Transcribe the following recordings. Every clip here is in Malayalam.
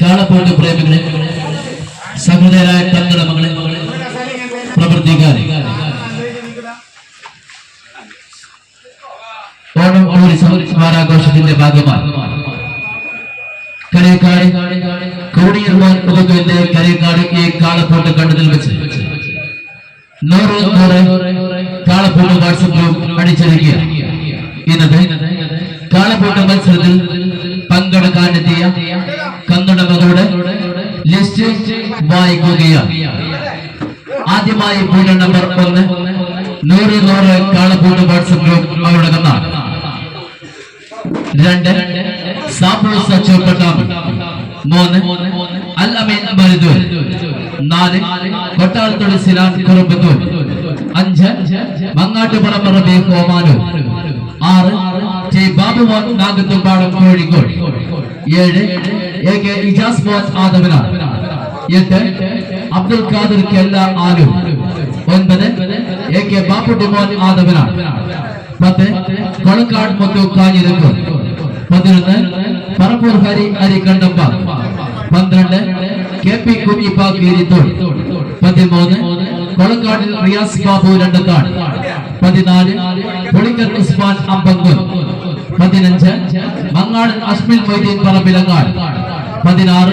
കാളപ്പോട്ട് പ്രേമികളെ സഹൃദയരായ തങ്ങളുടെ മകളെ പ്രവർത്തിക്കാരെ ഓണം ടൂറിസം വാരാഘോഷത്തിന്റെ ഭാഗമായി കരേക്കാട് കോടിയർമാൻ ഉപകുവിന്റെ കരേക്കാട് ഈ കാളപ്പോട്ട് കണ്ടതിൽ വെച്ച് നൂറ് നൂറ് കാളപ്പോട്ട് വാട്സപ്പ് ഗ്രൂപ്പ് അടിച്ചിരിക്കുക വായിക്കുകയാണ് ആദ്യമായി പൂജ നമ്പർ ഒന്ന് നൂറ് നൂറ് കാളപ്പൂട്ട് വാട്സപ്പ് ഗ്രൂപ്പ് അവരുടെ നിന്നാണ്. രണ്ട് സാമ്പിൾ മൂന്ന് അൽ അമീൻ നാല് കൊട്ടാരത്തോട് സിലാൻ അഞ്ച് മങ്ങാട്ടുപുറം റബി കോമാനൂർ. ആറ് ടി ബാബുമോൻ നാഗത്തുംപാടം കോഴിക്കോട്. ഏഴ് എ കെ ഇജാസ് മോൻ ആദവനാർ എട്ട് അബ്ദുൽ ഖാദർ കെല്ല ആലു ഒൻപത് എ കെ ബാപ്പുട്ടിമോൻ ആദവനാണ്. പത്ത് കൊളക്കാട് മുത്തു കാഞ്ഞിരക്കൂർ പതിനൊന്ന് പറപ്പൂർ ഹരി അരിക്കണ്ടമ്പ പന്ത്രണ്ട് കെ പി കുഞ്ഞിപ്പ കീരിത്തോട് പതിമൂന്ന് കൊളക്കാടിൽ റിയാസ് ബാബു രണ്ടത്താണ് പതിനാല് പുളിക്കർ ഉസ്മാൻ അമ്പങ്കൂർ. പതിനഞ്ച് മങ്ങാട് അസ്മിൽ മൊയ്തീൻ പറമ്പിലങ്ങാട്. പതിനാറ്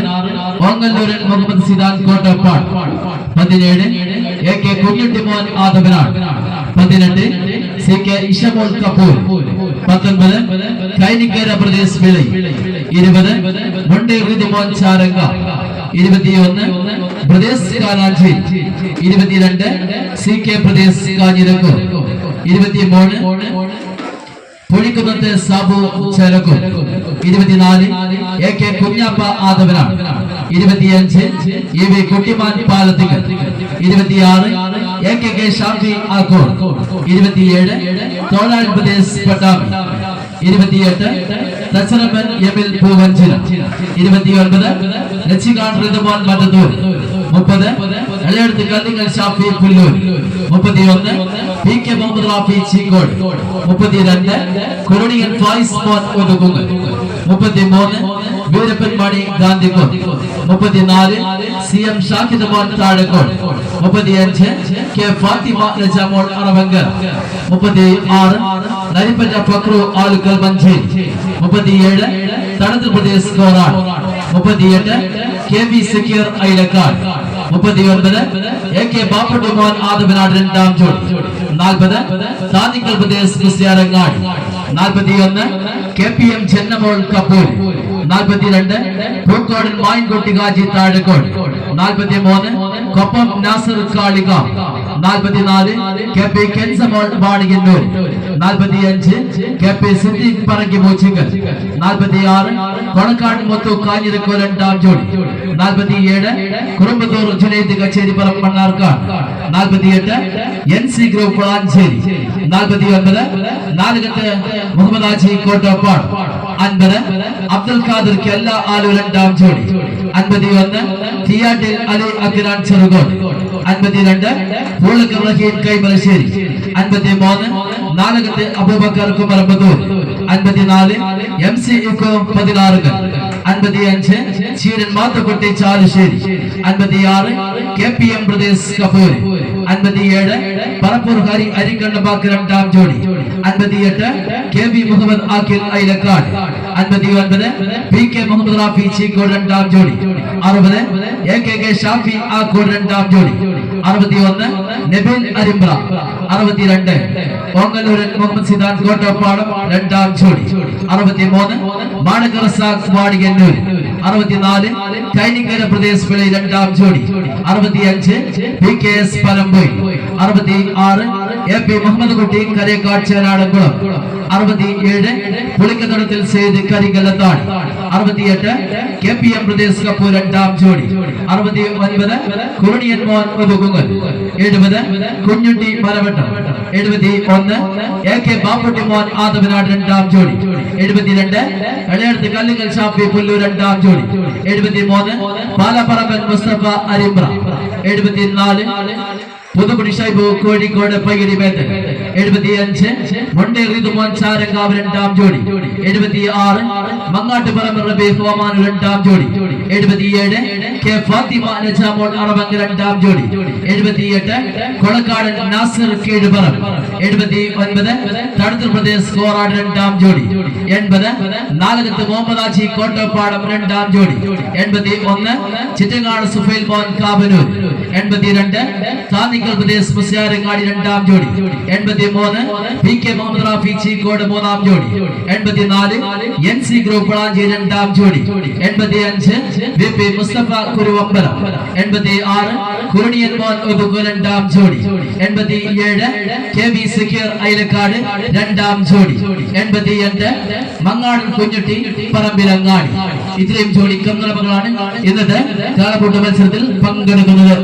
ഓങ്ങല്ലൂരൻ മുഹമ്മദ് സിദാൻ കോട്ടപ്പാട് പതിനേഴ് എ കെ കുഞ്ഞുട്ടിമോൻ ആദവനാട്. പതിനെട്ട് സി കെ ഇഷമോൾ കപൂർ. പത്തൊൻപത് കൈനിക്കേര പ്രദേശ് വിളി. ഇരുപത് മുണ്ടി ഋതിമോൻ ചാരങ്ക. ഇരുപത്തിയൊന്ന് പ്രദേശ് കാനാജി ഇരുപത്തിരണ്ട് സി കെ പ്രദേശ് കാഞ്ഞിരക്കൂർ ഇരുപത്തിമൂന്ന് പുളിക്കുന്നത്ത് സാബു ചേലക്കും ഇരുപത്തിനാല് എ കെ കുഞ്ഞാപ്പ ആദവനാണ്. ഇരുപത്തിയഞ്ച് ഇ വി കുട്ടിമാൻ പാലത്തിങ്കൽ. ഇരുപത്തിയാറ് എ കെ കെ ഷാഫി ആക്കോർ ഇരുപത്തിയേഴ് തോലാൽ പ്രദേശ് പട്ടാമ്പി. ഇരുപത്തിയെട്ട് തച്ചറപ്പൻ എമിൽ പൂവഞ്ചിന. ഇരുപത്തിയൊൻപത് ലക്ഷികാൺ ഋതുമോൻ മറ്റത്തൂർ. മുപ്പത് എളയെടുത്ത് കല്ലിങ്ങൽ ഷാഫി പുല്ലൂർ. മുപ്പത്തിയൊന്ന് പി മുഹമ്മദ് റാഫി ചീങ്കോട് മുപ്പത്തിരണ്ട് കുരുണിയൻ ഫായിസ് മോൻ ഒതുകുങ്ങൽ മുപ്പത്തിമൂന്ന് വീരപ്പൻ മണി ഗാന്ധിക്കോട് മുപ്പത്തിനാല് സി എം ഷാഹിദ് മോൻ താഴക്കോട്. മുപ്പത്തിയഞ്ച് കെ ഫാത്തിമ രജമോൾ അറവങ്കർ. മുപ്പത്തി ആറ് നരിപ്പറ്റ ഫക്രു ആലുക്കൽ മഞ്ചേരി. മുപ്പത്തിയേഴ് തണുത്ത് പ്രദേശ് കോറാട് മുപ്പത്തിയെട്ട് കെ വി സക്കീർ ഐലക്കാട് മുപ്പത്തിയൊൻപത് എ കെ ബാപ്പുട്ടി മോൻ ആദവനാട് രണ്ടാം ജോഡി. നാൽപ്പത് താന്നിക്കൽ പ്രദേശ് ക്രിസ്ത്യാരങ്ങാട് നാൽപ്പത്തിയൊന്ന് K P M Chennamol Kapur നാൽപ്പത്തിരണ്ട് പൂക്കോടൻ മായൻകുട്ടി കാജി താഴക്കോട്. നാൽപ്പത്തി മൂന്ന് കൊപ്പം നാസർ കാളിക നാൽപ്പത്തിനാല് കെ പി കെൻസമോൾ വാണിയന്നൂർ നാൽപ്പത്തിയഞ്ച് കെ പി സിദ്ദീഖ് പറങ്കി മൂച്ചിക്കൽ നാൽപ്പത്തിയാറ് കൊണക്കാട് മുത്തു കാഞ്ഞിരക്കോ രണ്ടാം ജോഡി നാൽപ്പത്തിയേഴ് കുറുമ്പത്തൂർ ജുനൈദ് കച്ചേരി പറം മണ്ണാർക്കാട്. നാൽപ്പത്തിയെട്ട് എൻ ഗ്രൂപ്പ് വളാഞ്ചേരി നാൽപ്പത്തി ഒൻപത് നാലുകത്ത് മുഹമ്മദ് ആജി അബ്ദുൽ ഖാദർ കെല്ല ആലു രണ്ടാം ജോഡി അൻപത്തി ഒന്ന് തിയാട്ടിൽ അലി അഖിലാൻ ചെറുകോട്. അൻപത്തിരണ്ട് പൂളക്ക് റഹീം കൈമലശ്ശേരി. അൻപത്തി മൂന്ന് നാലകത്ത് അബൂബക്കർ കുമരമ്പത്തൂർ. അൻപത്തിനാല് എം സി ഇക്കോ പതിനാറുകൾ. അൻപത്തിയഞ്ച് ചീരൻ മാത്തക്കുട്ടി ചാലുശ്ശേരി. അൻപത്തിയാറ് K P M Pradesh Kapoor അൻപത്തിയേഴ് പറപ്പൂർ ഹരി അരിക്കണ്ണബാക്ക് രണ്ടാം ജോഡി അൻപത്തിയെട്ട് കെ വി മുഹമ്മദ് ആക്കിൽ ഐലക്കാട് അൻപത്തി ഒൻപത് പി കെ മുഹമ്മദ് റാഫി ചീക്കോട് രണ്ടാം ജോഡി അറുപത് എ കെ കെ ഷാഫി രണ്ടാം ജോഡി അറുപത്തി ഒന്ന് നബിൻ അരിമ്പ്ര അറുപത്തിരണ്ട് ഓങ്ങല്ലൂരൻ മുഹമ്മദ് സിദാൻ കോട്ടപ്പാടം രണ്ടാം ജോഡി അറുപത്തി മൂന്ന് മാണക്കർ സാഖ് വാടികന്നൂർ അറുപത്തിനാല് കൈനിക്കര പ്രദേശ് പിള്ളി രണ്ടാം ജോഡി അറുപത്തിയഞ്ച് പി കെ എസ് പരമ്പോയി അറുപത്തി ആറ് എ പി മുഹമ്മദ് കുട്ടി കരേക്കാട് ചേരാടംകുളം അറുപത്തി ഏഴ് പുളിക്കതടത്തിൽ സെയ്ത് കരികലത്താണ് അറുപത്തിയെട്ട് K P M Pradesh Kapur രണ്ടാം ജോഡി. അറുപത്തി ഒൻപത് കുറുണിയൻ മോൻ ഉപകുങ്ങൽ. എഴുപത് കുഞ്ഞുണ്ടി മലവട്ടം. എഴുപത്തി ഒന്ന് എ കെ ബാപ്പുട്ടി മോൻ ആദവനാട് രണ്ടാം ജോഡി. എഴുപത്തിരണ്ട് കളിയടുത്ത് കല്ലുങ്കൽ ഷാഫി പുല്ലൂർ രണ്ടാം ജോഡി. എഴുപത്തി മൂന്ന് പാലപ്പറമ്പൻ മുസ്തഫ അരിമ്പ്ര. എഴുപത്തിനാല് ഷൈബു കോഴിക്കോട് പൈരിമേത്ത് എഴുപത്തിയഞ്ച് മൊണ്ടേ റിതുമോൻ ചാരങ്കാവ് രണ്ടാം ജോഡി. എഴുപത്തി ആറ് മങ്ങാട്ടുപറമ്പ് റബി ഒമാൻ രണ്ടാം ജോഡി. എഴുപത്തിയേഴ് കെ ഫാത്തിമ നജാമോൾ അറബങ്ക് രണ്ടാം ജോഡി. എഴുപത്തിയെട്ട് കൊളക്കാടൻ നാസർ കീഴുപറം എഴുപത്തി ഒൻപത് തടുത്തർ പ്രദേശ് കോറാട് രണ്ടാം ജോഡി. എൺപത് നാലകത്ത് മുഹമ്മദാജി കോട്ടപ്പാടം രണ്ടാം ജോഡി. എൺപത്തി ഒന്ന് ചിറ്റങ്ങാട് സുഫൈൽ മോൻ കാബനൂർ എൺപത്തിരണ്ട് താന്നിക്കൽ പ്രദേശ് മുസ്യാരങ്ങാടി രണ്ടാം ജോഡി. എൺപത്തി മൂന്ന് പി കെ മുഹമ്മദ് റാഫി ചീക്കോട് മൂന്നാം ജോഡി. എൺപത്തിനാല് എൻ സി ഗ്രൂപ്പ് വളാഞ്ചി രണ്ടാം ജോഡി. എൺപത്തി അഞ്ച് വി മുസ്തഫ കുരുവമ്പലം. എൺപത്തി ആറ് കുരുണിയൻ മോൻ ഒതുക്കു രണ്ടാം ജോഡി. എൺപത്തി ഏഴ് കെ വി സക്കീർ അയലക്കാട് രണ്ടാം ജോഡി. എൺപത്തി എട്ട് മങ്ങാടൻ കുഞ്ഞുട്ടി പറമ്പിലങ്ങാടി. ഇത്രയും ജോഡി കന്നുറപ്പുകളാണ് ഇന്നത്തെ കാളക്കൂട്ട മത്സരത്തിൽ പങ്കെടുക്കുന്നത്.